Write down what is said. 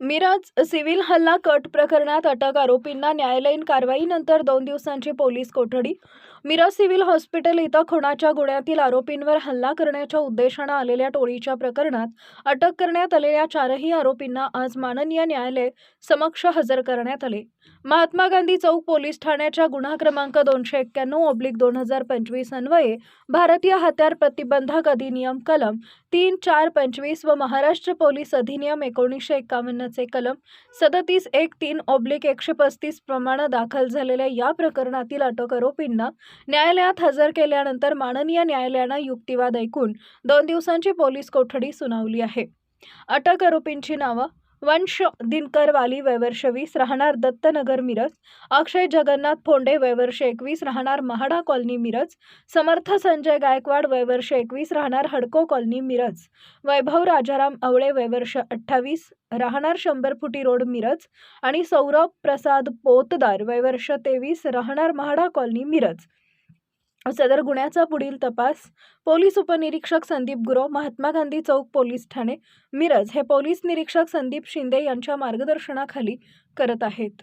Miraj civil हल्ला cut प्रकरणात अटक आरोपींना न्यायालयीन कारवाईनंतर दोन दिवसांची पोलीस कोठडी. मिरज सिव्हिल हॉस्पिटल इथं खुणाच्या गुन्ह्यातील आरोपींवर हल्ला करण्याच्या उद्देशानं आलेल्या टोळीच्या प्रकरणात अटक करण्यात आलेल्या चारही आरोपींना आज माननीय न्यायालय समक्ष हजर करण्यात आले. महात्मा गांधी चौक पोलीस ठाण्याच्या गुन्हा क्रमांक दोनशे एक्क्याण्णव ऑब्लिक दोन हजार पंचवीस अन्वये भारतीय हत्यार प्रतिबंधक अधिनियम कलम तीन चार पंचवीस व महाराष्ट्र पोलीस अधिनियम एकोणीसशे एकावन्नचे कलम सदतीस एक तीन ऑब्लिक एकशे पस्तीस प्रमाणे दाखल झालेल्या या प्रकरणातील अटक आरोपींना न्यायालयात हजर केल्यानंतर माननीय न्यायालयानं युक्तिवाद ऐकून दोन दिवसांची पोलीस कोठडी सुनावली आहे. अटक आरोपींची नावं वंश दिनकर वाली वयवर्ष वीस राहणार दत्तनगर मिरज. अक्षय जगन्नाथ फोंडे वयवर्ष एकवीस राहणार महाडा कॉलनी मिरज. समर्थ संजय गायकवाड वयवर्ष एकवीस राहणार हडको कॉलनी मिरज. वैभव राजाराम आवळे वयवर्ष अठ्ठावीस राहणार शंभर फुटी रोड मिरज. आणि सौरभ प्रसाद पोतदार वयवर्ष तेवीस राहणार महाडा कॉलनी मिरज. सदर गुन्ह्याचा पुढील तपास पोलीस उपनिरीक्षक संदीप गुरव महात्मा गांधी चौक पोलीस ठाणे मिरज. हे पोलीस निरीक्षक संदीप शिंदे यांच्या मार्गदर्शनाखाली करत आहेत.